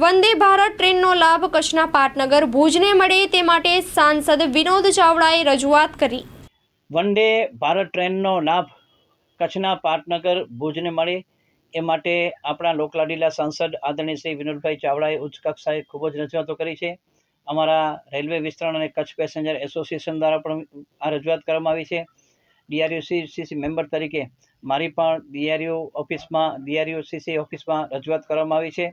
વંદે ભારત ટ્રેનનો લાભ કચ્છના પાટનગર ભુજને મળે તે માટે સાંસદ વિનોદ ચાવડાએ રજૂઆત કરી. ડે ભારત ટ્રેનનો લાભ કચ્છના પાટનગર ભુજને મળે એ માટે આપણા લોકલાડીલા સાંસદ આદરણીય શ્રી વિનોદભાઈ ચાવડાએ ઉચ્ચ કક્ષાએ ખૂબ જ રજૂઆતો કરી છે. અમારા રેલવે વિસ્તરણ અને કચ્છ પેસેન્જર એસોસિએશન દ્વારા પણ આ રજૂઆત કરવામાં આવી છે. ડીઆરયુસીસીસી મેમ્બર તરીકે મારી પણ ડીઆરયુ ઓફિસમાં ડીઆરયુસીસી ઓફિસમાં રજૂઆત કરવામાં આવી છે.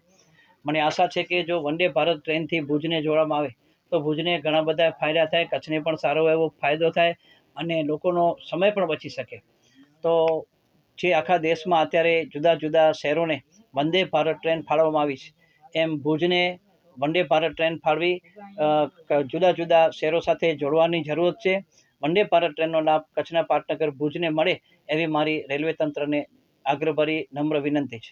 મને આશા છે કે જો વંદે ભારત ટ્રેનથી ભુજને જોડવામાં આવે, તો ભુજને ઘણા બધા ફાયદા થાય, કચ્છને પણ સારો એવો ફાયદો થાય અને લોકોનો સમય પણ બચી શકે. તો જે આખા દેશમાં અત્યારે જુદા જુદા શહેરોને વંદે ભારત ટ્રેન ફાળવવામાં આવી છે, એમ ભુજને વંદે ભારત ટ્રેન ફાળવી જુદા જુદા શહેરો સાથે જોડવાની જરૂરત છે. વંદે ભારત ટ્રેનનો લાભ કચ્છના પાટનગર ભુજને મળે, એવી મારી રેલવે તંત્રને આગ્રહભરી નમ્ર વિનંતી છે.